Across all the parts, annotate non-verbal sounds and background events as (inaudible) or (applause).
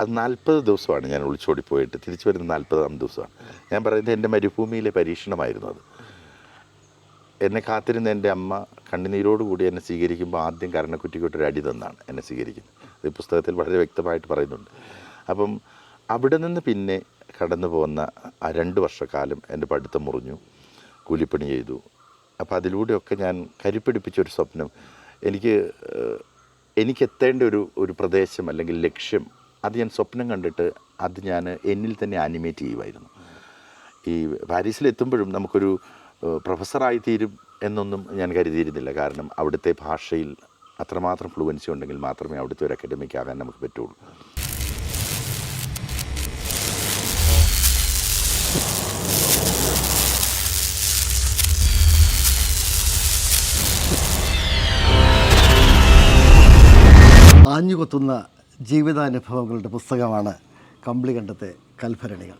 അത് നാൽപ്പത് ദിവസമാണ് ഞാൻ ഒളിച്ചോടി പോയിട്ട്. തിരിച്ചു വരുന്ന നാൽപ്പതാം ദിവസമാണ്. ഞാൻ പറയുന്നത് എന്റെ മരുഭൂമിയിലെ പരീക്ഷണമായിരുന്നു അത്. എന്നെ കാത്തിരുന്ന എന്റെ അമ്മ കണ്ണുനീരോട് കൂടി എന്നെ സ്വീകരിക്കുമ്പോൾ ആദ്യം കരണക്കുറ്റിക്കൊട്ടൊരു അടി തന്നാണ് എന്നെ സ്വീകരിക്കുന്നത്. ഈ പുസ്തകത്തിൽ വളരെ വ്യക്തമായിട്ട് പറയുന്നുണ്ട്. അപ്പം അവിടെ നിന്ന് പിന്നെ കടന്നു പോകുന്ന ആ രണ്ട് വർഷക്കാലം എന്റെ പഠിത്തം മുറിഞ്ഞു. കൂലിപ്പണി ചെയ്തു. അപ്പോൾ അതിലൂടെയൊക്കെ ഞാൻ കരുപ്പിടിപ്പിച്ചൊരു സ്വപ്നം എനിക്ക് എനിക്കെത്തേണ്ട ഒരു ഒരു പ്രദേശം അല്ലെങ്കിൽ ലക്ഷ്യം അത് ഞാൻ സ്വപ്നം കണ്ടിട്ട് അത് ഞാൻ എന്നിൽ തന്നെ ആനിമേറ്റ് ചെയ്യുമായിരുന്നു ഈ പാരീസിലെത്തുമ്പോഴും നമുക്കൊരു പ്രൊഫസറായി തീരും എന്നൊന്നും ഞാൻ കരുതിയിരുന്നില്ല. കാരണം അവിടുത്തെ ഭാഷയിൽ അത്രമാത്രം ഫ്ലുവൻസി ഉണ്ടെങ്കിൽ മാത്രമേ അവിടുത്തെ ഒരു അക്കാഡമിക് ആകാൻ നമുക്ക് പറ്റുള്ളൂ. ആഞ്ഞുകൊത്തുന്ന ജീവിതാനുഭവങ്ങളുടെ പുസ്തകമാണ് കമ്പിളികണ്ടത്തെ കൽഭരണികൾ.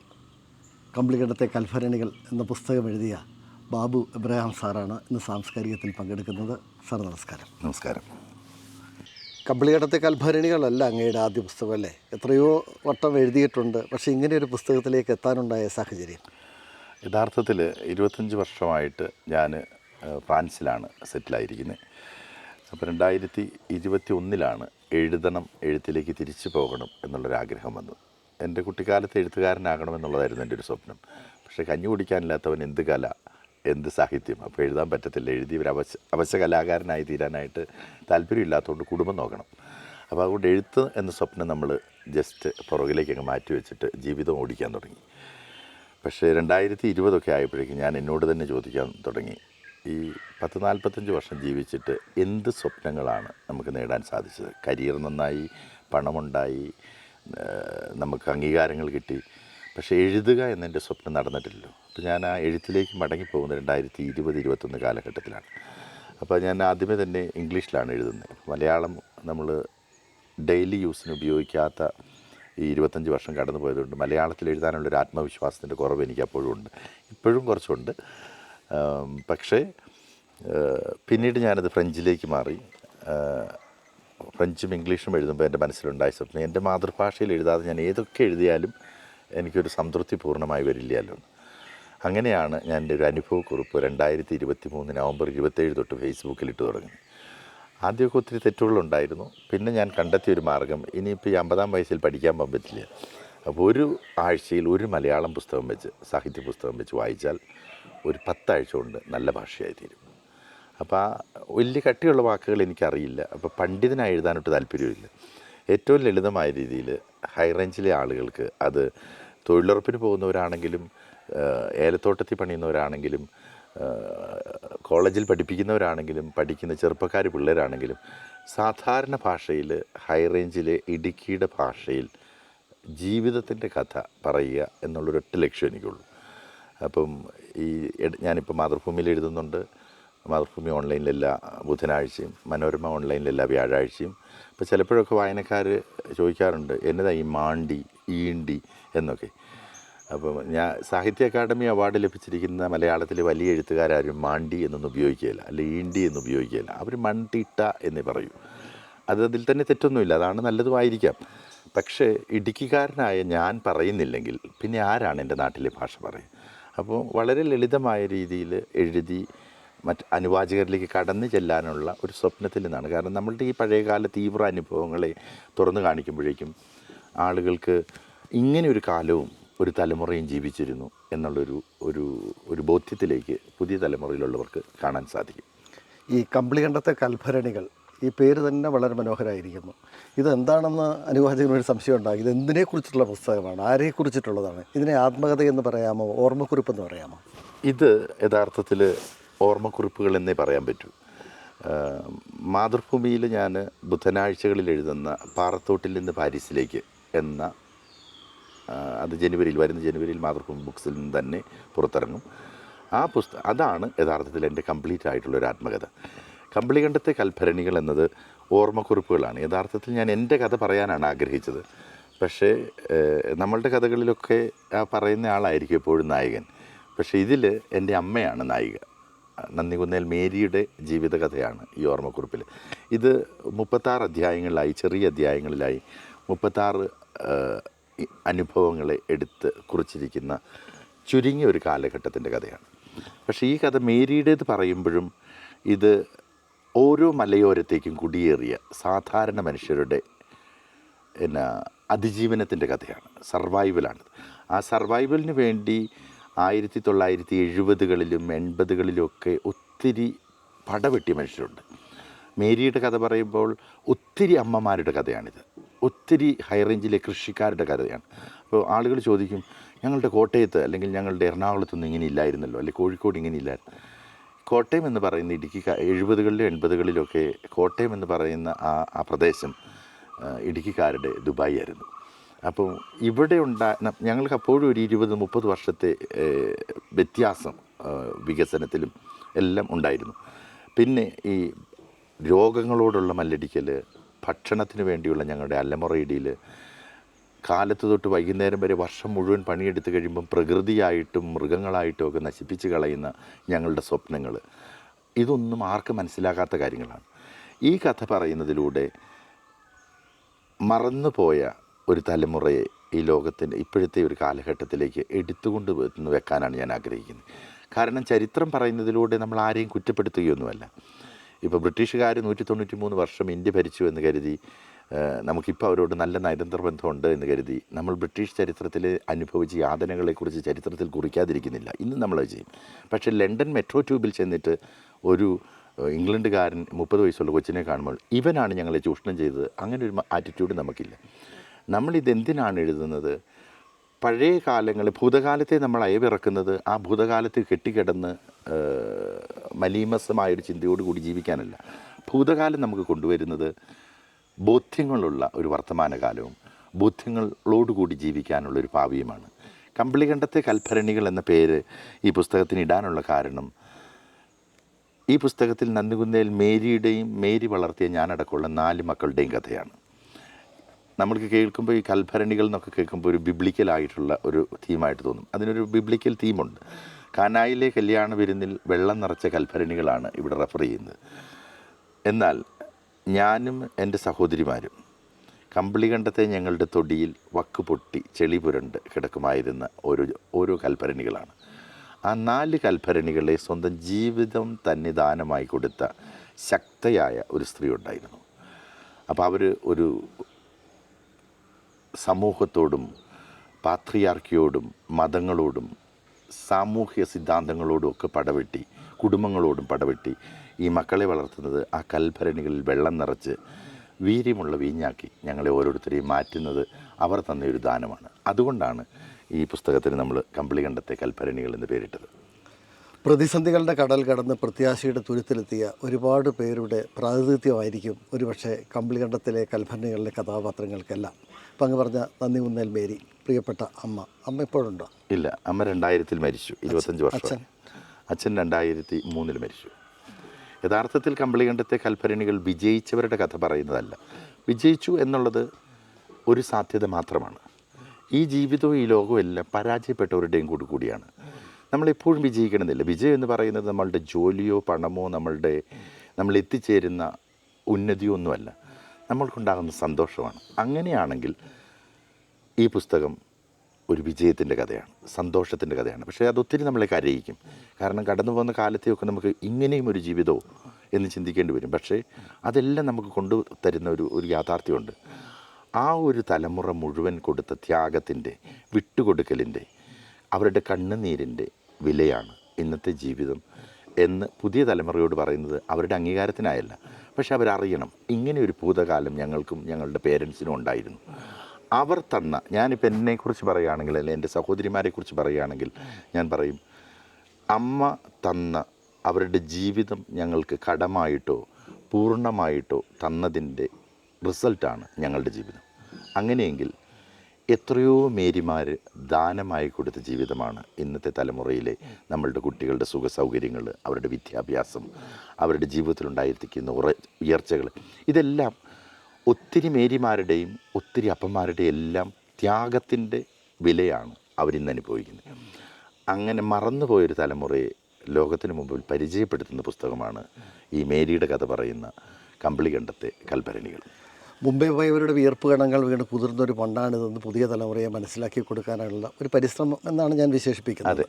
കമ്പിളികണ്ടത്തെ കൽഭരണികൾ എന്ന പുസ്തകം എഴുതിയ ബാബു എബ്രഹാം സാറാണ് ഇന്ന് സാംസ്കാരികത്തിൽ പങ്കെടുക്കുന്നത്. സാർ നമസ്കാരം. നമസ്കാരം. കമ്പിളികണ്ടത്തെ കൽഭരണികളല്ല അങ്ങയുടെ ആദ്യ പുസ്തകം അല്ലേ എത്രയോ വട്ടം എഴുതിയിട്ടുണ്ട്. പക്ഷേ ഇങ്ങനെ ഒരു പുസ്തകത്തിലേക്ക് എത്താനുണ്ടായ സാഹചര്യം? യഥാർത്ഥത്തിൽ ഇരുപത്തഞ്ച് വർഷമായിട്ട് ഞാൻ ഫ്രാൻസിലാണ് സെറ്റിലായിരിക്കുന്നത് അപ്പോൾ രണ്ടായിരത്തി ഇരുപത്തി ഒന്നിലാണ് എഴുതണം എഴുത്തിലേക്ക് തിരിച്ചു പോകണം എന്നുള്ളൊരാഗ്രഹം വന്നത്. എന്റെ കുട്ടിക്കാലത്ത് എഴുത്തുകാരനാകണം എന്നുള്ളതായിരുന്നു എന്റെ ഒരു സ്വപ്നം. പക്ഷേ കഞ്ഞി കുടിക്കാനില്ലാത്തവൻ എന്ത് കല എന്ത് സാഹിത്യം? അപ്പോൾ എഴുതാൻ പറ്റത്തില്ല. എഴുതി ഒരു അവശ അവശ കലാകാരനായി തീരാനായിട്ട് താല്പര്യമില്ലാത്തതുകൊണ്ട് കുടുംബം നോക്കണം. അപ്പോൾ അതുകൊണ്ട് എഴുത്ത് എന്ന സ്വപ്നം നമ്മൾ ജസ്റ്റ് പുറകിലേക്ക് അങ്ങ് മാറ്റി വെച്ചിട്ട് ജീവിതം ഓടിക്കാൻ തുടങ്ങി. പക്ഷേ രണ്ടായിരത്തി ഇരുപതൊക്കെ ആയപ്പോഴേക്കും ഞാൻ എന്നോട് തന്നെ ചോദിക്കാൻ തുടങ്ങി. ഈ പത്ത് നാൽപ്പത്തഞ്ച് വർഷം ജീവിച്ചിട്ട് എന്ത് സ്വപ്നങ്ങളാണ് നമുക്ക് നേടാൻ സാധിച്ചത്? കരിയർ നന്നായി പണമുണ്ടായി നമുക്ക് അംഗീകാരങ്ങൾ കിട്ടി. പക്ഷേ എഴുതുക എന്നെന്റെ സ്വപ്നം നടന്നിട്ടില്ലല്ലോ. അപ്പോൾ ഞാൻ ആ എഴുത്തിലേക്ക് മടങ്ങിപ്പോകുന്നത് രണ്ടായിരത്തി ഇരുപത് ഇരുപത്തൊന്ന് കാലഘട്ടത്തിലാണ്. അപ്പോൾ ഞാൻ ആദ്യമേ തന്നെ ഇംഗ്ലീഷിലാണ് എഴുതുന്നത്. മലയാളം നമ്മൾ ഡെയിലി യൂസിന് ഉപയോഗിക്കാത്ത ഈ ഇരുപത്തഞ്ച് വർഷം കടന്നു പോയതുകൊണ്ട് മലയാളത്തിൽ എഴുതാനുള്ളൊരു ആത്മവിശ്വാസത്തിന്റെ കുറവ് എനിക്ക് അപ്പോഴും ഉണ്ട്. ഇപ്പോഴും കുറച്ചുണ്ട്. പക്ഷേ പിന്നീട് ഞാനത് ഫ്രഞ്ചിലേക്ക് മാറി. ഫ്രഞ്ചും ഇംഗ്ലീഷും എഴുതുമ്പോൾ എന്റെ മനസ്സിലുണ്ടായ സ്വപ്നം എന്റെ മാതൃഭാഷയിൽ എഴുതാതെ ഞാൻ ഏതൊക്കെ എഴുതിയാലും എനിക്കൊരു സംതൃപ്തി പൂർണമായി വരില്ലല്ലോ. അങ്ങനെയാണ് ഞാൻ എന്റെ ഒരു അനുഭവക്കുറിപ്പ് രണ്ടായിരത്തി ഇരുപത്തി മൂന്ന് നവംബർ ഇരുപത്തേഴ് തൊട്ട് ഫേസ്ബുക്കിൽ ഇട്ട് തുടങ്ങി ആദ്യമൊക്കെ ഒത്തിരി തെറ്റുകളുണ്ടായിരുന്നു. പിന്നെ ഞാൻ കണ്ടെത്തിയ ഒരു മാർഗം ഇനിയിപ്പോൾ ഈ അമ്പതാം വയസ്സിൽ പഠിക്കാൻ പോകാൻ പറ്റില്ല. അപ്പോൾ ഒരു ആഴ്ചയിൽ ഒരു മലയാളം പുസ്തകം വെച്ച് സാഹിത്യ പുസ്തകം വെച്ച് വായിച്ചാൽ ഒരു പത്താഴ്ച കൊണ്ട് നല്ല ഭാഷയായി തീരും അപ്പോൾ ആ വലിയ കട്ടിയുള്ള വാക്കുകൾ എനിക്കറിയില്ല. അപ്പോൾ പണ്ഡിതനായി എഴുതാനൊട്ട് താല്പര്യമില്ല. ഏറ്റവും ലളിതമായ രീതിയിൽ ഹൈറേഞ്ചിലെ ആളുകൾക്ക് അത് തൊഴിലുറപ്പിന് പോകുന്നവരാണെങ്കിലും ഏലത്തോട്ടത്തിൽ പണിയുന്നവരാണെങ്കിലും കോളേജിൽ പഠിപ്പിക്കുന്നവരാണെങ്കിലും പഠിക്കുന്ന ചെറുപ്പക്കാർ പിള്ളേരാണെങ്കിലും സാധാരണ ഭാഷയിൽ ഹൈറേഞ്ചിലെ ഇടുക്കിയുടെ ഭാഷയിൽ ജീവിതത്തിന്റെ കഥ പറയുക എന്നുള്ളൊരൊറ്റ ലക്ഷ്യം എനിക്കുള്ളൂ. അപ്പം ഈ ഞാനിപ്പോൾ മാതൃഭൂമിയിൽ എഴുതുന്നുണ്ട്. മാതൃഭൂമി ഓൺലൈനിലെല്ലാ ബുധനാഴ്ചയും മനോരമ ഓൺലൈനിലെല്ലാ വ്യാഴാഴ്ചയും. അപ്പോൾ ചിലപ്പോഴൊക്കെ വായനക്കാർ ചോദിക്കാറുണ്ട് എന്നതാ ഈ മാണ്ടി ഈണ്ടി എന്നൊക്കെ? അപ്പം ഞാൻ സാഹിത്യ അക്കാദമി അവാർഡ് ലഭിച്ചിരിക്കുന്ന മലയാളത്തിലെ വലിയ എഴുത്തുകാരും മാണ്ടി എന്നൊന്നും ഉപയോഗിക്കുകയില്ല അല്ലെ ഈണ്ടി എന്ന് ഉപയോഗിക്കുകയില്ല. അവർ മണ്ടിട്ട എന്ന് പറയും. അത് അതിൽ തന്നെ തെറ്റൊന്നുമില്ല അതാണ് നല്ലതുമായിരിക്കാം. പക്ഷേ ഇടുക്കിക്കാരനായ ഞാൻ പറയുന്നില്ലെങ്കിൽ പിന്നെ ആരാണ് എന്റെ നാട്ടിലെ ഭാഷ പറയുക? അപ്പോൾ വളരെ ലളിതമായ രീതിയിൽ എഴുതി മറ്റ് അനുവാചകരിലേക്ക് കടന്നു ചെല്ലാനുള്ള ഒരു സ്വപ്നത്തിൽ നിന്നാണ്. കാരണം നമ്മളുടെ ഈ പഴയകാല തീവ്ര അനുഭവങ്ങളെ തുറന്നു കാണിക്കുമ്പോഴേക്കും ആളുകൾക്ക് ഇങ്ങനെ ഒരു കാലവും ഒരു തലമുറയും ജീവിച്ചിരുന്നു എന്നുള്ളൊരു ഒരു ഒരു ബോധ്യത്തിലേക്ക് പുതിയ തലമുറയിലുള്ളവർക്ക് കാണാൻ സാധിക്കും. ഈ കമ്പിളികണ്ടത്തെ കൽഭരണികൾ ഈ പേര് തന്നെ വളരെ മനോഹരമായിരിക്കുന്നു ഇതെന്താണെന്ന് അനുവാചകന് ഒരു സംശയം ഉണ്ടാകും ഇത് എന്തിനെക്കുറിച്ചുള്ള പുസ്തകമാണ്? ആരെക്കുറിച്ചിട്ടുള്ളതാണ്? ഇതിനെ ആത്മകഥ എന്ന് പറയാമോ? ഓർമ്മക്കുറിപ്പ് എന്ന് പറയാമോ? ഇത് യഥാർത്ഥത്തിൽ ഓർമ്മക്കുറിപ്പുകൾ എന്നേ പറയാൻ പറ്റൂ. മാതൃഭൂമിയിൽ ഞാൻ ബുധനാഴ്ചകളിൽ എഴുതുന്ന പാറത്തോട്ടിൽ നിന്ന് പാരീസിലേക്ക് എന്ന അത് ജനുവരിയിൽ വരുന്ന ജനുവരിയിൽ മാതൃഭൂമി ബുക്സിൽ നിന്ന് തന്നെ പുറത്തിറങ്ങും. ആ പുസ്തകം അതാണ് യഥാർത്ഥത്തിൽ എന്റെ കംപ്ലീറ്റ് ആയിട്ടുള്ള ഒരു ആത്മകഥ. കമ്പിളികണ്ടത്തെ കൽഭരണികൾ എന്നത് ഓർമ്മക്കുറിപ്പുകളാണ്. യഥാർത്ഥത്തിൽ ഞാൻ എന്റെ കഥ പറയാനാണ് ആഗ്രഹിച്ചത്. പക്ഷേ നമ്മളുടെ കഥകളിലൊക്കെ ആ പറയുന്ന ആളായിരിക്കും എപ്പോഴും നായകൻ. പക്ഷേ ഇതിൽ എന്റെ അമ്മയാണ് നായിക. നന്ദികുന്നേൽ മേരിയുടെ ജീവിതകഥയാണ് ഈ ഓർമ്മക്കുറിപ്പിൽ. ഇത് മുപ്പത്താറ് അധ്യായങ്ങളിലായി ചെറിയ അധ്യായങ്ങളിലായി മുപ്പത്താറ് അനുഭവങ്ങളെ എടുത്ത് കുറിച്ചിരിക്കുന്ന ചുരുങ്ങിയ ഒരു കാലഘട്ടത്തിന്റെ കഥയാണ്. പക്ഷേ ഈ കഥ മേരിയുടേത് പറയുമ്പോഴും ഇത് ഓരോ മലയോരത്തേക്കും കുടിയേറിയ സാധാരണ മനുഷ്യരുടെ എന്നാ അതിജീവനത്തിന്റെ കഥയാണ്. സർവൈവലാണ് ആ സർവൈവലിന് വേണ്ടി ആയിരത്തി തൊള്ളായിരത്തി എഴുപതുകളിലും എൺപതുകളിലും ഒക്കെ ഒത്തിരി പടവെട്ടിയ മനുഷ്യരുണ്ട്. മേരിയുടെ കഥ പറയുമ്പോൾ ഒത്തിരി അമ്മമാരുടെ കഥയാണിത്. ഒത്തിരി ഹൈറേഞ്ചിലെ കൃഷിക്കാരുടെ കഥയാണ്. അപ്പോൾ ആളുകൾ ചോദിക്കും ഞങ്ങളുടെ കോട്ടയത്ത് അല്ലെങ്കിൽ ഞങ്ങളുടെ എറണാകുളത്തൊന്നും ഇങ്ങനെ ഇല്ലായിരുന്നല്ലോ? അല്ലെങ്കിൽ കോഴിക്കോട് ഇങ്ങനെ ഇല്ലായിരുന്നു? കോട്ടയം എന്ന് പറയുന്ന ഇടുക്കി എഴുപതുകളിലും എൺപതുകളിലൊക്കെ കോട്ടയം എന്ന് പറയുന്ന ആ ആ പ്രദേശം ഇടുക്കിക്കാരുടെ ദുബായി ആയിരുന്നു. അപ്പോൾ ഇവിടെ ഉണ്ടാ ഞങ്ങൾക്ക് അപ്പോഴും ഒരു ഇരുപത് മുപ്പത് വർഷത്തെ വ്യത്യാസം വികസനത്തിലും എല്ലാം ഉണ്ടായിരുന്നു. പിന്നെ ഈ രോഗങ്ങളോടുള്ള മല്ലടിക്കൽ ഭക്ഷണത്തിന് വേണ്ടിയുള്ള ഞങ്ങളുടെ അല്ലമുറയിടിയിൽ കാലത്ത് തൊട്ട് വൈകുന്നേരം വരെ വർഷം മുഴുവൻ പണിയെടുത്ത് കഴിയുമ്പം പ്രകൃതിയായിട്ടും മൃഗങ്ങളായിട്ടും ഒക്കെ നശിപ്പിച്ച് കളയുന്ന ഞങ്ങളുടെ സ്വപ്നങ്ങൾ. ഇതൊന്നും ആർക്കും മനസ്സിലാകാത്ത കാര്യങ്ങളാണ്. ഈ കഥ പറയുന്നതിലൂടെ മറന്നുപോയ ഒരു തലമുറയെ ഈ ലോകത്തിന്റെ ഇപ്പോഴത്തെ ഒരു കാലഘട്ടത്തിലേക്ക് എടുത്തുകൊണ്ട് വെക്കാനാണ് ഞാൻ ആഗ്രഹിക്കുന്നത്. കാരണം ചരിത്രം പറയുന്നതിലൂടെ നമ്മൾ ആരെയും കുറ്റപ്പെടുത്തുകയൊന്നുമല്ല. ഇപ്പോൾ ബ്രിട്ടീഷുകാർ നൂറ്റി തൊണ്ണൂറ്റി മൂന്ന് വർഷം ഇന്ത്യ ഭരിച്ചു എന്ന് കരുതി നമുക്കിപ്പോൾ അവരോട് നല്ല നയതന്ത്ര ബന്ധമുണ്ട് എന്ന് കരുതി നമ്മൾ ബ്രിട്ടീഷ് ചരിത്രത്തിൽ അനുഭവിച്ച യാതനകളെക്കുറിച്ച് ചരിത്രത്തിൽ കുറിക്കാതിരിക്കുന്നില്ല. ഇന്ന് നമ്മളത് ചെയ്യും. പക്ഷേ ലണ്ടൻ മെട്രോ ട്യൂബിൽ ചെന്നിട്ട് ഒരു ഇംഗ്ലണ്ടുകാരൻ മുപ്പത് വയസ്സുള്ള കൊച്ചിനെ കാണുമ്പോൾ ഇവനാണ് ഞങ്ങളെ ചൂഷണം ചെയ്തത്. അങ്ങനെ ഒരു ആറ്റിറ്റ്യൂഡ് നമുക്കില്ല. നമ്മളിതെന്തിനാണ് എഴുതുന്നത്? പഴയ കാലങ്ങളിൽ ഭൂതകാലത്തെ നമ്മൾ അയവിറക്കുന്നത് ആ ഭൂതകാലത്ത് കെട്ടിക്കിടന്ന് മലീമസമായൊരു ചിന്തയോടുകൂടി ജീവിക്കാനല്ല. ഭൂതകാലം നമുക്ക് കൊണ്ടുവരുന്നത് ബോധ്യങ്ങളുള്ള ഒരു വർത്തമാനകാലവും ബോധ്യങ്ങളോടുകൂടി ജീവിക്കാനുള്ള ഒരു ഭാവിയുമാണ്. കമ്പിളികണ്ഠത്തെ കൽഭരണികൾ എന്ന പേര് ഈ പുസ്തകത്തിന് ഇടാനുള്ള കാരണം ഈ പുസ്തകത്തിൽ നന്ദികുന്നേൽ മേരിയുടെയും മേരി വളർത്തിയ ഞാനടക്കമുള്ള നാല് മക്കളുടെയും കഥയാണ്. നമ്മൾക്ക് കേൾക്കുമ്പോൾ ഈ കൽഭരണികൾ എന്നൊക്കെ കേൾക്കുമ്പോൾ ഒരു ബിബ്ലിക്കലായിട്ടുള്ള ഒരു തീമായിട്ട് തോന്നും. അതിനൊരു ബിബ്ലിക്കൽ തീമുണ്ട് കാനായിലെ കല്യാണ വിരുന്നിൽ വെള്ളം നിറച്ച കൽഭരണികളാണ് ഇവിടെ റെഫർ ചെയ്യുന്നത്. എന്നാൽ ഞാനും എന്റെ സഹോദരിമാരും കമ്പിളികണ്ടത്തെ ഞങ്ങളുടെ തൊടിയിൽ വക്ക് പൊട്ടി ചെളി പുരണ്ട് കിടക്കുമായിരുന്ന ഓരോ ഓരോ കൽഭരണികളാണ്. ആ നാല് കൽഭരണികളെ സ്വന്തം ജീവിതം തന്നെ ദാനമായി കൊടുത്ത ശക്തയായ ഒരു സ്ത്രീ ഉണ്ടായിരുന്നു. അപ്പോൾ അവർ ഒരു സമൂഹത്തോടും പാത്രിയാർക്കിയോടും മതങ്ങളോടും സാമൂഹ്യ സിദ്ധാന്തങ്ങളോടും ഒക്കെ പടവെട്ടി കുടുംബങ്ങളോടും പടവെട്ടി ഈ മക്കളെ വളർത്തുന്നത് ആ കൽഭരണികളിൽ വെള്ളം നിറച്ച് വീര്യമുള്ള വീഞ്ഞാക്കി ഞങ്ങളെ ഓരോരുത്തരെയും മാറ്റുന്നത് അവർ തന്ന ഒരു ദാനമാണ്. അതുകൊണ്ടാണ് ഈ പുസ്തകത്തിന് നമ്മൾ കമ്പിളി കണ്ടത്തെ കൽഭരണികൾ എന്ന് പേരിട്ടത്. പ്രതിസന്ധികളുടെ കടൽ കടന്ന് പ്രത്യാശയുടെ തുരുത്തിലെത്തിയ ഒരുപാട് പേരുടെ പ്രാതിനിധ്യമായിരിക്കും ഒരുപക്ഷെ കമ്പിളികണ്ഠത്തിലെ കൽഭരണികളിലെ കഥാപാത്രങ്ങൾക്കെല്ലാം. ഇപ്പം അങ്ങ് പറഞ്ഞ നന്ദി മുന്നേൽ മേരി പ്രിയപ്പെട്ട അമ്മ അമ്മ ഇപ്പോഴുണ്ടോ? ഇല്ല അമ്മ രണ്ടായിരത്തിൽ മരിച്ചു ഇരുപത്തഞ്ച് വർഷം. അച്ഛൻ രണ്ടായിരത്തി മൂന്നിൽ മരിച്ചു. യഥാർത്ഥത്തിൽ കമ്പളികണ്ഠത്തെ കൽഭരണികൾ വിജയിച്ചവരുടെ കഥ പറയുന്നതല്ല. വിജയിച്ചു എന്നുള്ളത് ഒരു സാധ്യത മാത്രമാണ്. ഈ ജീവിതവും ഈ ലോകവും എല്ലാം പരാജയപ്പെട്ടവരുടെയും കൂടി കൂടിയാണ്. നമ്മളെപ്പോഴും വിജയിക്കണമെന്നില്ല. വിജയം എന്ന് പറയുന്നത് നമ്മളുടെ ജോലിയോ പണമോ നമ്മളുടെ നമ്മൾ എത്തിച്ചേരുന്ന ഉന്നതിയോ ഒന്നുമല്ല. നമ്മൾക്കുണ്ടാകുന്ന സന്തോഷമാണ്. അങ്ങനെയാണെങ്കിൽ ഈ പുസ്തകം ഒരു വിജയത്തിന്റെ കഥയാണ് സന്തോഷത്തിന്റെ കഥയാണ്. പക്ഷേ അതൊത്തിരി നമ്മളെ കരയിക്കും. കാരണം കടന്നു പോകുന്ന കാലത്തെയൊക്കെ നമുക്ക് ഇങ്ങനെയും ഒരു ജീവിതമോ എന്ന് ചിന്തിക്കേണ്ടി വരും. പക്ഷേ അതെല്ലാം നമുക്ക് കൊണ്ടു തരുന്ന ഒരു ഒരു യാഥാർത്ഥ്യമുണ്ട്. ആ ഒരു തലമുറ മുഴുവൻ കൊടുത്ത ത്യാഗത്തിന്റെ വിട്ടുകൊടുക്കലിന്റെ അവരുടെ കണ്ണുനീരിന്റെ വിലയാണ് ഇന്നത്തെ ജീവിതം എന്ന് പുതിയ തലമുറയോട് പറയുന്നത് അവരുടെ അംഗീകാരത്തിനായല്ല. പക്ഷെ അവരറിയണം ഇങ്ങനെ ഒരു ഭൂതകാലം ഞങ്ങൾക്കും ഞങ്ങളുടെ പേരൻസിനും ഉണ്ടായിരുന്നു. അവർ തന്ന ഞാനിപ്പോൾ എന്നെക്കുറിച്ച് പറയുകയാണെങ്കിൽ അല്ലെങ്കിൽ എന്റെ സഹോദരിമാരെക്കുറിച്ച് പറയുകയാണെങ്കിൽ ഞാൻ പറയും അമ്മ തന്ന അവരുടെ ജീവിതം ഞങ്ങൾക്ക് കടമായിട്ടോ പൂർണമായിട്ടോ തന്നതിന്റെ റിസൾട്ടാണ് ഞങ്ങളുടെ ജീവിതം. അങ്ങനെയെങ്കിൽ എത്രയോ മേരിമാർ ദാനമായി കൊടുത്ത ജീവിതമാണ് ഇന്നത്തെ തലമുറയിലെ നമ്മളുടെ കുട്ടികളുടെ സുഖ സൗകര്യങ്ങൾ അവരുടെ വിദ്യാഭ്യാസം അവരുടെ ജീവിതത്തിലുണ്ടായിരിക്കുന്ന ഉറ ഉയർച്ചകൾ. ഇതെല്ലാം ഒത്തിരി മേരിമാരുടെയും ഒത്തിരി അപ്പന്മാരുടെയും എല്ലാം ത്യാഗത്തിന്റെ വിലയാണ് അവരിന്ന് അനുഭവിക്കുന്നത്. അങ്ങനെ മറന്നുപോയൊരു തലമുറയെ ലോകത്തിന് മുമ്പിൽ പരിചയപ്പെടുത്തുന്ന പുസ്തകമാണ് ഈ മേരിയുടെ കഥ പറയുന്ന കമ്പിളികണ്ഠത്തെ കൽഭരണികൾ. മുംബൈ പോയവരുടെ വിയർപ്പ് കണങ്ങൾ വീണ് കുതിർന്ന ഒരു മണ്ണാണിതെന്ന് പുതിയ തലമുറയെ മനസ്സിലാക്കി കൊടുക്കാനുള്ള ഒരു പരിശ്രമം എന്നാണ് ഞാൻ വിശേഷിപ്പിക്കുന്നത്.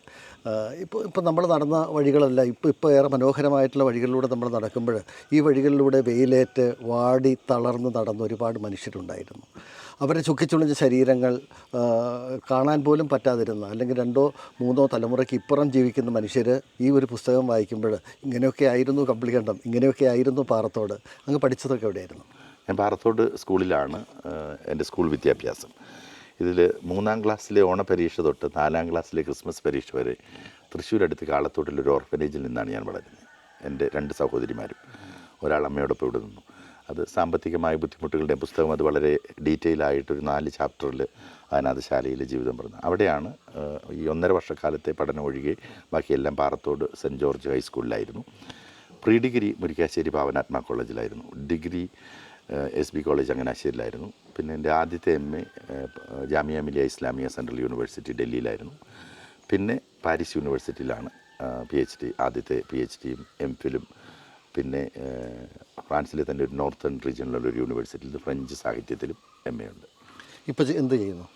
ഇപ്പോൾ ഇപ്പോൾ നമ്മൾ നടന്ന വഴികളല്ല ഇപ്പോൾ ഇപ്പോൾ ഏറെ മനോഹരമായിട്ടുള്ള വഴികളിലൂടെ നമ്മൾ നടക്കുമ്പോൾ ഈ വഴികളിലൂടെ വെയിലേറ്റ് വാടി തളർന്ന് നടന്ന ഒരുപാട് മനുഷ്യരുണ്ടായിരുന്നു. അവരെ ചുക്കിച്ചുളിഞ്ഞ ശരീരങ്ങൾ കാണാൻ പോലും പറ്റാതിരുന്ന അല്ലെങ്കിൽ രണ്ടോ മൂന്നോ തലമുറയ്ക്ക് ഇപ്പുറം ജീവിക്കുന്ന മനുഷ്യർ ഈ ഒരു പുസ്തകം വായിക്കുമ്പോൾ ഇങ്ങനെയൊക്കെ ആയിരുന്നു കമ്പിളികണ്ഠം ഇങ്ങനെയൊക്കെ ആയിരുന്നു പാറത്തോട് അങ്ങ് പഠിച്ചതൊക്കെ എവിടെയായിരുന്നു? ഞാൻ പാറത്തോട് സ്കൂളിലാണ് എന്റെ സ്കൂൾ വിദ്യാഭ്യാസം. ഇതിൽ മൂന്നാം ക്ലാസ്സിലെ ഓണപരീക്ഷ തൊട്ട് നാലാം ക്ലാസ്സിലെ ക്രിസ്മസ് പരീക്ഷ വരെ തൃശ്ശൂർ അടുത്ത് കാളത്തോട്ടിൽ ഒരു ഓർഫനേജിൽ നിന്നാണ് ഞാൻ വളരുന്നത്. എന്റെ രണ്ട് സഹോദരിമാരും ഒരാൾ അമ്മയോടൊപ്പം ഇവിടെ നിന്നു. അത് സാമ്പത്തികമായ ബുദ്ധിമുട്ടുകളുടെ പുസ്തകം അത് വളരെ ഡീറ്റെയിൽ ആയിട്ടൊരു നാല് ചാപ്റ്ററിൽ അനാഥശാലയിലെ ജീവിതം പറഞ്ഞു. അവിടെയാണ് ഈ ഒന്നര വർഷക്കാലത്തെ പഠനം ഒഴികെ ബാക്കിയെല്ലാം പാറത്തോട് സെന്റ് ജോർജ് ഹൈസ്കൂളിലായിരുന്നു. പ്രീ ഡിഗ്രി മുരിക്കാശ്ശേരി ഭാവനാത്മ കോളേജിലായിരുന്നു. ഡിഗ്രി എസ് ബി കോളേജ് ചങ്ങനാശ്ശേരിയിലായിരുന്നു പിന്നെ എന്റെ ആദ്യത്തെ M A Jamia Millia Islamia central university ഡൽഹിയിലായിരുന്നു. പിന്നെ പാരീസ് യൂണിവേഴ്സിറ്റിയിലാണ് പി എച്ച് ഡി ആദ്യത്തെ പി എച്ച് ഡിയും എം ഫിലും പിന്നെ ഫ്രാൻസിലെ തന്നെ ഒരു നോർത്തേൺ റീജിയനിലുള്ള ഒരു യൂണിവേഴ്സിറ്റിയിൽ ഫ്രഞ്ച് സാഹിത്യത്തിലും എം എ ഉണ്ട്. ഇപ്പോൾ എന്ത് ചെയ്യുന്നു?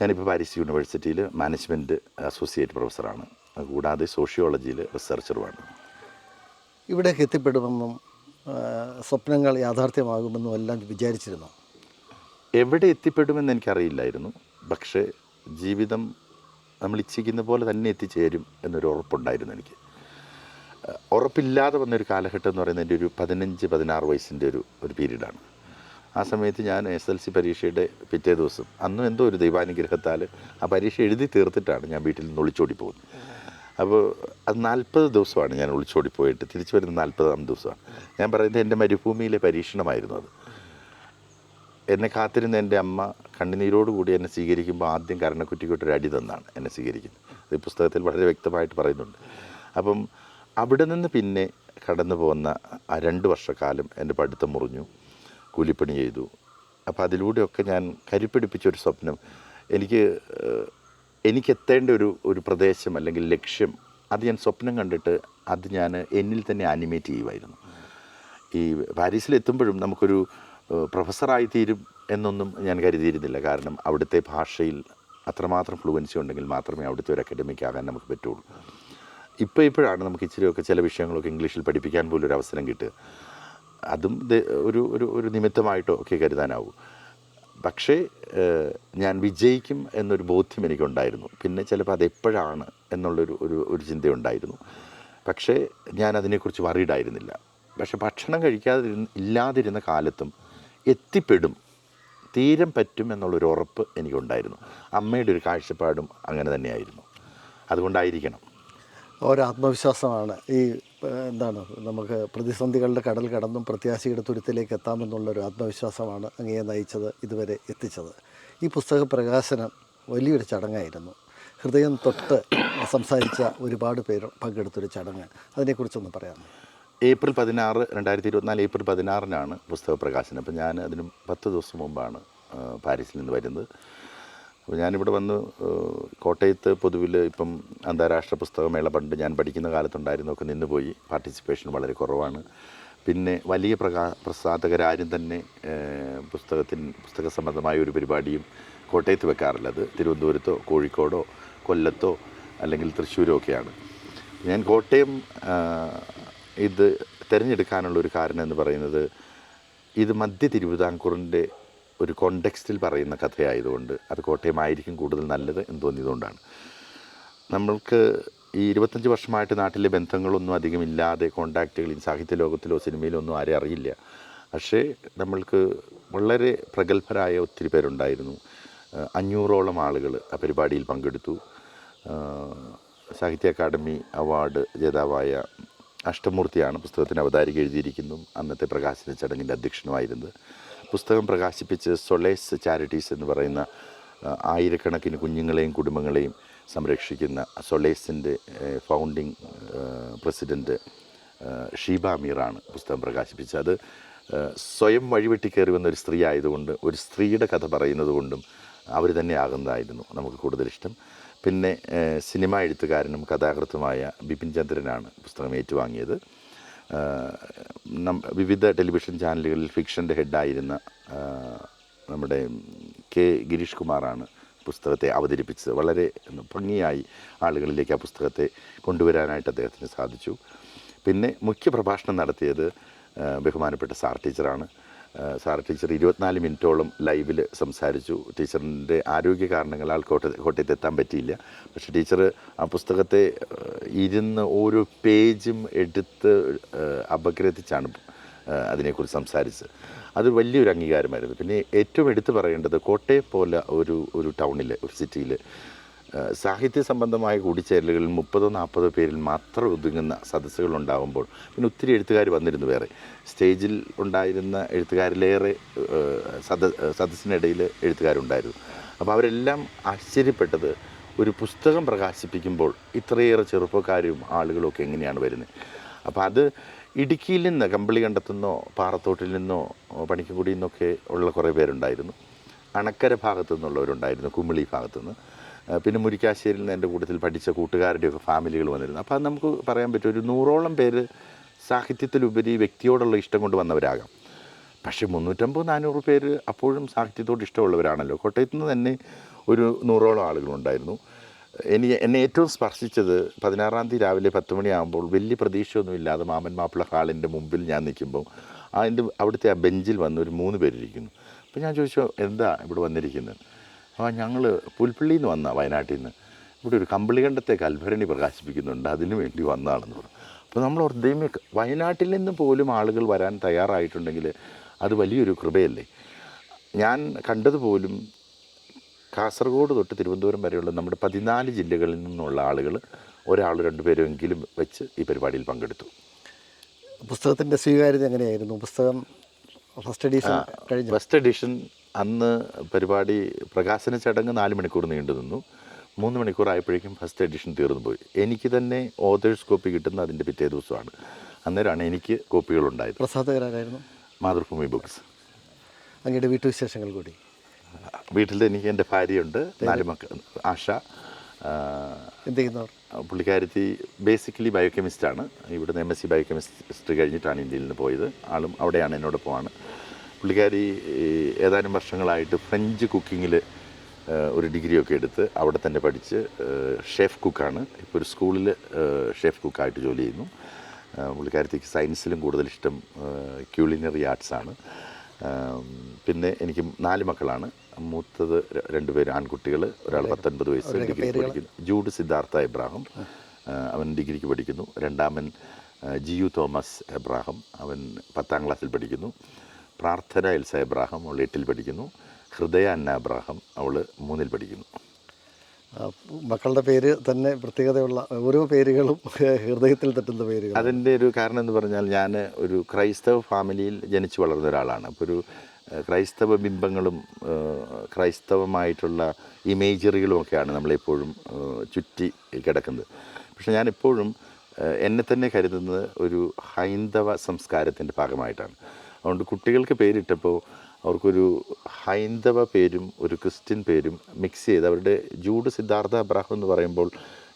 ഞാനിപ്പോൾ പാരീസ് യൂണിവേഴ്സിറ്റിയിൽ മാനേജ്മെന്റ് അസോസിയേറ്റ് പ്രൊഫസറാണ്. കൂടാതെ സോഷ്യോളജിയിൽ റിസർച്ചറുമാണ്. ഇവിടേക്ക് എത്തിപ്പെടുമെന്നും സ്വപ്നങ്ങൾ യാഥാർത്ഥ്യമാകുമെന്നും എല്ലാം വിചാരിച്ചിരുന്നു. എവിടെ എത്തിപ്പെടുമെന്ന് എനിക്കറിയില്ലായിരുന്നു. പക്ഷേ ജീവിതം നമ്മൾ ഇച്ഛിക്കുന്ന പോലെ തന്നെ എത്തിച്ചേരും എന്നൊരു ഉറപ്പുണ്ടായിരുന്നു എനിക്ക്. ഉറപ്പില്ലാതെ വന്നൊരു കാലഘട്ടം എന്ന് പറയുന്നത് എന്റെ ഒരു പതിനഞ്ച് പതിനാറ് വയസ്സിന്റെ ഒരു ഒരു പീരീഡാണ്. ആ സമയത്ത് ഞാൻ എസ് എൽ സി പരീക്ഷയുടെ പിറ്റേ ദിവസം അന്നും എന്തോ ഒരു ദൈവാനുഗ്രഹത്താൽ ആ പരീക്ഷ എഴുതി തീർത്തിട്ടാണ് ഞാൻ വീട്ടിൽ നിന്ന് ഒളിച്ചോടി പോകുന്നത്. അപ്പോൾ അത് നാൽപ്പത് ദിവസമാണ് ഞാൻ ഒളിച്ചോടി പോയിട്ട് തിരിച്ചു വരുന്ന നാൽപ്പതാം ദിവസമാണ്. ഞാൻ പറയുന്നത് എന്റെ മരുഭൂമിയിലെ പരീക്ഷണമായിരുന്നു അത്. എന്നെ കാത്തിരുന്ന എന്റെ അമ്മ കണ്ണുനീരോടുകൂടി എന്നെ സ്വീകരിക്കുമ്പോൾ ആദ്യം കരണക്കുറ്റിക്കൊട്ടൊരു അടി തന്നാണ് എന്നെ സ്വീകരിക്കുന്നത്. അത് ഈ പുസ്തകത്തിൽ വളരെ വ്യക്തമായിട്ട് പറയുന്നുണ്ട്. അപ്പം അവിടെ നിന്ന് പിന്നെ കടന്നു പോകുന്ന ആ രണ്ട് വർഷക്കാലം എന്റെ പഠിത്തം മുറിഞ്ഞു കൂലിപ്പണി ചെയ്തു. അപ്പോൾ അതിലൂടെയൊക്കെ ഞാൻ കരുപ്പിടിപ്പിച്ചൊരു സ്വപ്നം എനിക്ക് ഏഹ്, എനിക്ക് എത്തേണ്ട ഒരു ഒരു പ്രദേശം അല്ലെങ്കിൽ ലക്ഷ്യം അത് ഞാൻ സ്വപ്നം കണ്ടിട്ട് അത് ഞാൻ എന്നിൽ തന്നെ അനിമേറ്റ് ചെയ്യുമായിരുന്നു ഈ പാരീസിലെത്തുമ്പോഴും നമുക്കൊരു പ്രൊഫസറായി തീരും എന്നൊന്നും ഞാൻ കരുതിയിരുന്നില്ല. കാരണം അവിടുത്തെ ഭാഷയിൽ അത്രമാത്രം ഫ്ലുവൻസി ഉണ്ടെങ്കിൽ മാത്രമേ അവിടുത്തെ ഒരു അക്കാഡമിക് ആകാൻ നമുക്ക് പറ്റുള്ളൂ. ഇപ്പോൾ ഇപ്പോഴാണ് നമുക്ക് ഇച്ചിരിയൊക്കെ ചില വിഷയങ്ങളൊക്കെ ഇംഗ്ലീഷിൽ പഠിപ്പിക്കാൻ പോലും ഒരു അവസരം കിട്ടുക. അതും ഒരു ഒരു ഒരു നിമിത്തമായിട്ടോ ഒക്കെ കരുതാനാവൂ. പക്ഷേ ഞാൻ വിജയിക്കും എന്നൊരു ബോധ്യം എനിക്കുണ്ടായിരുന്നു. പിന്നെ ചിലപ്പോൾ അതെപ്പോഴാണ് എന്നുള്ളൊരു ഒരു ഒരു ചിന്തയുണ്ടായിരുന്നു. പക്ഷേ ഞാൻ അതിനെക്കുറിച്ച് വറീഡായിരുന്നില്ല പക്ഷെ ഭക്ഷണം കഴിക്കാതിരുന്ന ഇല്ലാതിരുന്ന കാലത്തും എത്തിപ്പെടും തീരം പറ്റും എന്നുള്ളൊരു ഉറപ്പ് എനിക്കുണ്ടായിരുന്നു. അമ്മയുടെ ഒരു കാഴ്ചപ്പാടും അങ്ങനെ തന്നെയായിരുന്നു. അതുകൊണ്ടായിരിക്കണം. ഒരു ആത്മവിശ്വാസമാണ് ഈ എന്താണ് നമുക്ക് പ്രതിസന്ധികളുടെ കടൽ കടന്നും പ്രത്യാശയുടെ തുരുത്തിലേക്ക് എത്താമെന്നുള്ളൊരു ആത്മവിശ്വാസമാണ് അങ്ങയെ നയിച്ചത് ഇതുവരെ എത്തിച്ചത്. ഈ പുസ്തക പ്രകാശനം വലിയൊരു ചടങ്ങായിരുന്നു. ഹൃദയം തൊട്ട് സംസാരിച്ച ഒരുപാട് പേർ പങ്കെടുത്തൊരു ചടങ്ങ്. അതിനെക്കുറിച്ചൊന്ന് പറയാമോ? ഏപ്രിൽ പതിനാറ് രണ്ടായിരത്തി ഇരുപത്തിനാല് ഏപ്രിൽ പതിനാറിനാണ് പുസ്തക പ്രകാശനം. അപ്പം ഞാൻ അതിന് പത്ത് ദിവസം മുമ്പാണ് പാരീസിൽ നിന്ന് വരുന്നത്. അപ്പോൾ ഞാനിവിടെ വന്ന് കോട്ടയത്ത് പൊതുവിൽ ഇപ്പം അന്താരാഷ്ട്ര പുസ്തകമേള പണ്ട് ഞാൻ പഠിക്കുന്ന കാലത്തുണ്ടായിരുന്നു ഒക്കെ നിന്നുപോയി. പാർട്ടിസിപ്പേഷൻ വളരെ കുറവാണ്. പിന്നെ വലിയ പ്രകാ പ്രസാധകരാരും തന്നെ പുസ്തകത്തിൻ പുസ്തക സംബന്ധമായ ഒരു പരിപാടിയും കോട്ടയത്ത് വെക്കാറില്ല. അത് തിരുവനന്തപുരത്തോ കോഴിക്കോടോ കൊല്ലത്തോ അല്ലെങ്കിൽ തൃശ്ശൂരോ ഒക്കെയാണ്. ഞാൻ കോട്ടയം ഇത് തിരഞ്ഞെടുക്കാനുള്ള ഒരു കാരണം എന്ന് പറയുന്നത് ഇത് മധ്യ തിരുവിതാംകൂറിന്റെ ഒരു കോണ്ടെക്സ്റ്റിൽ പറയുന്ന കഥയായതുകൊണ്ട് അത് കോട്ടയമായിരിക്കും കൂടുതൽ നല്ലത് എന്ന് തോന്നിയതുകൊണ്ടാണ്. നമ്മൾക്ക് ഈ ഇരുപത്തഞ്ച് വർഷമായിട്ട് നാട്ടിലെ ബന്ധങ്ങളൊന്നും അധികം ഇല്ലാതെ കോണ്ടാക്റ്റുകൾ സാഹിത്യ ലോകത്തിലോ സിനിമയിലോ ഒന്നും ആരെ അറിയില്ല. പക്ഷേ നമ്മൾക്ക് വളരെ പ്രഗത്ഭരായ ഒത്തിരി പേരുണ്ടായിരുന്നു. അഞ്ഞൂറോളം ആളുകൾ ആ പരിപാടിയിൽ പങ്കെടുത്തു. സാഹിത്യ അക്കാദമി അവാർഡ് ജേതാവായ അഷ്ടമൂർത്തിയാണ് പുസ്തകത്തിന് അവതാരിക എഴുതിയിരിക്കുന്നു. അന്നത്തെ പ്രകാശന ചടങ്ങിന്റെ അധ്യക്ഷനുമായിരുന്നത്. പുസ്തകം പ്രകാശിപ്പിച്ച് സൊളേസ് ചാരിറ്റീസ് എന്ന് പറയുന്ന ആയിരക്കണക്കിന് കുഞ്ഞുങ്ങളെയും കുടുംബങ്ങളെയും സംരക്ഷിക്കുന്ന സൊളേസിന്റെ ഫൗണ്ടിങ് പ്രസിഡന്റ് ഷീബ അമീറാണ് പുസ്തകം പ്രകാശിപ്പിച്ചത്. അത് സ്വയം വഴിവെട്ടി കയറി വന്ന ഒരു സ്ത്രീ ആയതുകൊണ്ട് ഒരു സ്ത്രീയുടെ കഥ പറയുന്നത് കൊണ്ടും അവർ തന്നെ ആകുന്നതായിരുന്നു നമുക്ക് കൂടുതൽ ഇഷ്ടം. പിന്നെ സിനിമ എഴുത്തുകാരനും കഥാകൃത്തുമായ ബിപിൻ ചന്ദ്രനാണ് പുസ്തകം ഏറ്റുവാങ്ങിയത്. വിവിധ ടെലിവിഷൻ ചാനലുകളിൽ ഫിക്ഷന്റെ ഹെഡായിരുന്ന നമ്മുടെ കെ ഗിരീഷ് കുമാറാണ് പുസ്തകത്തെ അവതരിപ്പിച്ചത്. വളരെ ഭംഗിയായി ആളുകളിലേക്ക് ആ പുസ്തകത്തെ കൊണ്ടുവരാനായിട്ട് അദ്ദേഹത്തിന് സാധിച്ചു. പിന്നെ മുഖ്യ പ്രഭാഷണം നടത്തിയത് ബഹുമാനപ്പെട്ട സാർ ടീച്ചറാണ്. സാർ ടീച്ചർ ഇരുപത്തിനാല് മിനിറ്റോളം ലൈവിൽ സംസാരിച്ചു. ടീച്ചറിന്റെ ആരോഗ്യ കാരണങ്ങളാൽ കോട്ട കോട്ടയത്ത് എത്താൻ പറ്റിയില്ല. പക്ഷേ ടീച്ചർ ആ പുസ്തകത്തെ ഇരുന്ന് ഓരോ പേജും എടുത്ത് അപഗ്രഥിച്ചാണ് അതിനെക്കുറിച്ച് സംസാരിച്ചത്. അത് വലിയൊരു അംഗീകാരമായിരുന്നു. പിന്നെ ഏറ്റവും എടുത്തു പറയേണ്ടത് കോട്ടയം പോലെ ഒരു ഒരു ടൗണിൽ ഒരു സിറ്റിയിൽ സാഹിത്യ സംബന്ധമായ കൂടിച്ചേരലുകളിൽ മുപ്പതോ നാൽപ്പതോ പേരിൽ മാത്രം ഒതുങ്ങുന്ന സദസ്സുകൾ ഉണ്ടാകുമ്പോൾ പിന്നെ ഒത്തിരി എഴുത്തുകാർ വന്നിരുന്നു വേറെ. സ്റ്റേജിൽ ഉണ്ടായിരുന്ന എഴുത്തുകാരിലേറെ സദ സദസ്സിനിടയിൽ എഴുത്തുകാരുണ്ടായിരുന്നു. അപ്പോൾ അവരെല്ലാം ആശ്ചര്യപ്പെട്ടത് ഒരു പുസ്തകം പ്രകാശിപ്പിക്കുമ്പോൾ ഇത്രയേറെ ചെറുപ്പക്കാരും ആളുകളും ഒക്കെ എങ്ങനെയാണ് വരുന്നത്. അപ്പോൾ അത് ഇടുക്കിയിൽ നിന്ന് കമ്പിളി കണ്ടത്തുനിന്നോ പാറത്തോട്ടിൽ നിന്നോ പണിക്കൻകുടിയിൽ നിന്നൊക്കെ ഉള്ള കുറേ പേരുണ്ടായിരുന്നു. അണക്കര ഭാഗത്തു നിന്നുള്ളവരുണ്ടായിരുന്നു കുമിളി ഭാഗത്തു നിന്ന് പിന്നെ മുരിക്കാശ്ശേരിയിൽ നിന്ന് എന്റെ കൂട്ടത്തിൽ പഠിച്ച കൂട്ടുകാരുടെയൊക്കെ ഫാമിലികൾ വന്നിരുന്നു. അപ്പോൾ അത് നമുക്ക് പറയാൻ പറ്റും ഒരു നൂറോളം പേര് സാഹിത്യത്തിലുപരി വ്യക്തിയോടുള്ള ഇഷ്ടം കൊണ്ട് വന്നവരാകാം. പക്ഷേ മുന്നൂറ്റമ്പത് നാനൂറ് പേര് അപ്പോഴും സാഹിത്യത്തോട് ഇഷ്ടമുള്ളവരാണല്ലോ. കോട്ടയത്ത് നിന്ന് തന്നെ ഒരു നൂറോളം ആളുകളുണ്ടായിരുന്നു എനിക്ക് എന്നെ ഏറ്റവും സ്പർശിച്ചത് പതിനാറാം തീയതി രാവിലെ പത്ത് മണിയാകുമ്പോൾ വലിയ പ്രതീക്ഷയൊന്നുമില്ലാതെ മാമൻ മാപ്പിള ഹാളിന്റെ മുമ്പിൽ ഞാൻ നിൽക്കുമ്പോൾ അതിന്റെ അവിടുത്തെ ആ ബെഞ്ചിൽ വന്ന് ഒരു മൂന്ന് പേരിരിക്കുന്നു. അപ്പോൾ ഞാൻ ചോദിച്ചു എന്താ ഇവിടെ വന്നിരിക്കുന്നത്? ആ ഞങ്ങൾ പുൽപ്പള്ളിയിൽ നിന്ന് വന്ന വയനാട്ടിൽ നിന്ന് ഇവിടെ ഒരു കമ്പിളികണ്ടത്തെ കൽഭരണി പ്രകാശിപ്പിക്കുന്നുണ്ട്. അതിനു വേണ്ടി വന്നതാണെന്ന് പറഞ്ഞു. അപ്പോൾ നമ്മൾ ദൈവമേ വയനാട്ടിൽ നിന്ന് പോലും ആളുകൾ വരാൻ തയ്യാറായിട്ടുണ്ടെങ്കിൽ അത് വലിയൊരു കൃപയല്ലേ? ഞാൻ കണ്ടതുപോലും കാസർഗോഡ് തൊട്ട് തിരുവനന്തപുരം വരെയുള്ള നമ്മുടെ പതിനാല് ജില്ലകളിൽ നിന്നുള്ള ആളുകൾ ഒരാൾ രണ്ടുപേരെങ്കിലും വെച്ച് ഈ പരിപാടിയിൽ പങ്കെടുത്തു. പുസ്തകത്തിന്റെ സ്വീകാര്യത എങ്ങനെയായിരുന്നു? പുസ്തകം ഫസ്റ്റ് എഡിഷൻ കഴിഞ്ഞു. ഫസ്റ്റ് എഡിഷൻ അന്ന് പരിപാടി പ്രകാശന ചടങ്ങ് നാല് മണിക്കൂർ നീണ്ടു നിന്നു. മൂന്ന് മണിക്കൂർ ആയപ്പോഴേക്കും ഫസ്റ്റ് എഡിഷൻ തീർന്നു പോയി. എനിക്ക് തന്നെ ഓതേഴ്സ് കോപ്പി കിട്ടുന്ന അതിന്റെ പിറ്റേ ദിവസമാണ്. അന്നേരമാണ് എനിക്ക് കോപ്പികളുണ്ടായത് പ്രസാദകരായിരുന്നു മാതൃഭൂമി ബുക്സ് അങ്ങയുടെ വീട്ടുവിശേഷങ്ങൾ കൂടി. വീട്ടിൽ എനിക്ക് എന്റെ ഭാര്യയുണ്ട് നാല് മക്കൾ ആഷ ആ, എന്ത് ചെയ്യുന്നവർ? പുള്ളിക്കാരത്തി ബേസിക്കലി ബയോകെമിസ്റ്റാണ് ഇവിടുന്ന് എം എസ് സി ബയോകെമിസ്ട്രി കഴിഞ്ഞിട്ടാണ് ഇന്ത്യയിൽ നിന്ന് പോയത്. ആളും അവിടെയാണ് എന്നോടൊപ്പമാണ്. പുള്ളിക്കാരി ഏതാനും വർഷങ്ങളായിട്ട് ഫ്രഞ്ച് കുക്കിങ്ങിൽ ഒരു ഡിഗ്രിയൊക്കെ എടുത്ത് അവിടെ തന്നെ പഠിച്ച് ഷെഫ് കുക്കാണ്. ഇപ്പോൾ ഒരു സ്കൂളിൽ ഷെഫ് കുക്കായിട്ട് ജോലി ചെയ്യുന്നു. പുള്ളിക്കാരത്തേക്ക് സയൻസിലും കൂടുതൽ ഇഷ്ടം ക്യൂളിനറി ആർട്സാണ് പിന്നെ എനിക്ക് നാല് മക്കളാണ്. മൂത്തത് രണ്ട് പേര് ആൺകുട്ടികൾ ഒരാൾ പത്തൊൻപത് വയസ്സ് ഡിഗ്രിക്ക് പഠിക്കുന്നു. Jude Siddhartha Abraham. അവൻ ഡിഗ്രിക്ക് പഠിക്കുന്നു. രണ്ടാമൻ ജിയു തോമസ് എബ്രാഹിം. അവൻ പത്താം ക്ലാസ്സിൽ പഠിക്കുന്നു. പ്രാർത്ഥന എൽസ എബ്രാഹം അവൾ എട്ടിൽ പഠിക്കുന്നു. ഹൃദയ അന്ന എബ്രാഹം അവൾ മൂന്നിൽ പഠിക്കുന്നു. മക്കളുടെ പേര് തന്നെ പ്രത്യേകതയുള്ള ഓരോ പേരുകളും (laughs) ഹൃദയത്തിൽ തട്ടുന്ന പേരുകൾ അതിന്റെ ഒരു കാരണം എന്ന് പറഞ്ഞാൽ ഞാൻ ഒരു ക്രൈസ്തവ ഫാമിലിയിൽ ജനിച്ചു വളർന്ന ഒരാളാണ്. അപ്പോൾ ഒരു ക്രൈസ്തവ ബിംബങ്ങളും ക്രൈസ്തവമായിട്ടുള്ള ഇമേജറികളുമൊക്കെയാണ് നമ്മളെപ്പോഴും ചുറ്റി കിടക്കുന്നത്. പക്ഷേ ഞാനെപ്പോഴും എന്നെ തന്നെ കരുതുന്നത് ഒരു ഹൈന്ദവ സംസ്കാരത്തിന്റെ ഭാഗമായിട്ടാണ്. അതുകൊണ്ട് കുട്ടികൾക്ക് പേരിട്ടപ്പോൾ അവർക്കൊരു ഹൈന്ദവ പേരും ഒരു ക്രിസ്ത്യൻ പേരും മിക്സ് ചെയ്ത് അവരുടെ ജൂഡ് സിദ്ധാർത്ഥ അബ്രാഹം എന്ന് പറയുമ്പോൾ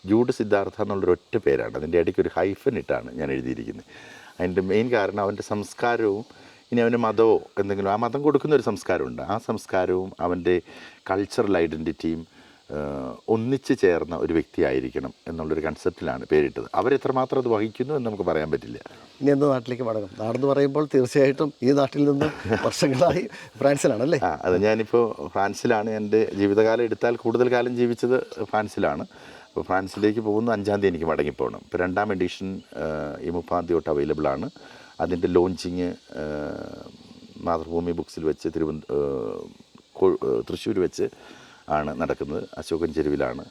ജൂഡ് സിദ്ധാർത്ഥ എന്നുള്ളൊരു ഒറ്റ പേരാണ്. അതിന്റെ ഇടയ്ക്ക് ഒരു ഹൈഫൻ ഇട്ടാണ് ഞാൻ എഴുതിയിരിക്കുന്നത്. അതിന്റെ മെയിൻ കാരണം അവന്റെ സംസ്കാരവും ഇനി അവന്റെ മതമോ എന്തെങ്കിലും ആ മതം കൊടുക്കുന്ന ഒരു സംസ്കാരമുണ്ട്. ആ സംസ്കാരവും അവന്റെ കൾച്ചറൽ ഐഡന്റിറ്റിയും ഒന്നിച്ച് ചേർന്ന ഒരു വ്യക്തിയായിരിക്കണം എന്നുള്ളൊരു കൺസെപ്റ്റിലാണ് പേരിട്ടത്. അവരെത്രമാത്രം അത് വഹിക്കുന്നു എന്ന് നമുക്ക് പറയാൻ പറ്റില്ല. ഇനി എന്ത് നാട്ടിലേക്ക് മടങ്ങും? നാടെന്ന് പറയുമ്പോൾ തീർച്ചയായിട്ടും ഈ നാട്ടിൽ നിന്ന് വർഷങ്ങളായി ഫ്രാൻസിലാണല്ലേ? ആ അത് ഞാനിപ്പോൾ ഫ്രാൻസിലാണ്. എന്റെ ജീവിതകാലം എടുത്താൽ കൂടുതൽ കാലം ജീവിച്ചത് ഫ്രാൻസിലാണ്. അപ്പോൾ ഫ്രാൻസിലേക്ക് പോകുന്ന അഞ്ചാം തീയതി എനിക്ക് മടങ്ങിപ്പോകണം ഇപ്പോൾ രണ്ടാം എഡിഷൻ ഈ മുപ്പാം തീയതി തൊട്ട് അവൈലബിൾ ആണ്. അതിന്റെ ലോഞ്ചിങ് മാതൃഭൂമി ബുക്സിൽ വെച്ച് തിരുവനന്ത തൃശ്ശൂർ വെച്ച് ആണ് നടക്കുന്നത്. അശോകൻ ചെരുവിലാണ്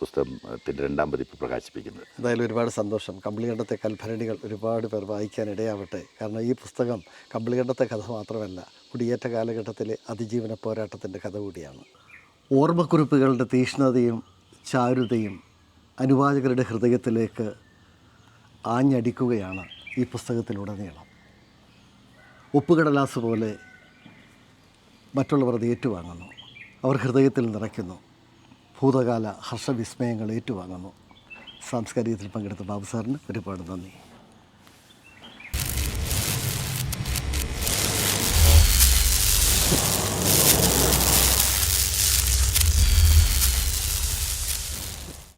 പുസ്തകത്തിന്റെ രണ്ടാം പതിപ്പ് പ്രകാശിപ്പിക്കുന്നത്. എന്തായാലും ഒരുപാട് സന്തോഷം. കമ്പിളികണ്ഠത്തെ കൽഭരണികൾ ഒരുപാട് പേർ വായിക്കാൻ ഇടയാവട്ടെ. കാരണം ഈ പുസ്തകം കമ്പിളികണ്ഠത്തെ കഥ മാത്രമല്ല കുടിയേറ്റ കാലഘട്ടത്തിലെ അതിജീവന പോരാട്ടത്തിന്റെ കഥ കൂടിയാണ്. ഓർമ്മക്കുറിപ്പുകളുടെ തീഷ്ണതയും ചാരുതയും അനുവാചകരുടെ ഹൃദയത്തിലേക്ക് ആഞ്ഞടിക്കുകയാണ് ഈ പുസ്തകത്തിലുടനീളം. ഉപ്പുകടലാസ് പോലെ മറ്റുള്ളവർ അത് ഏറ്റുവാങ്ങുന്നു. അവർ ഹൃദയത്തിൽ നിറയ്ക്കുന്നു. ഭൂതകാല ഹർഷവിസ്മയങ്ങൾ ഏറ്റുവാങ്ങുന്നു. സാംസ്കാരികത്തിൽ പങ്കെടുത്ത ബാബു സാറിന് ഒരുപാട് നന്ദി.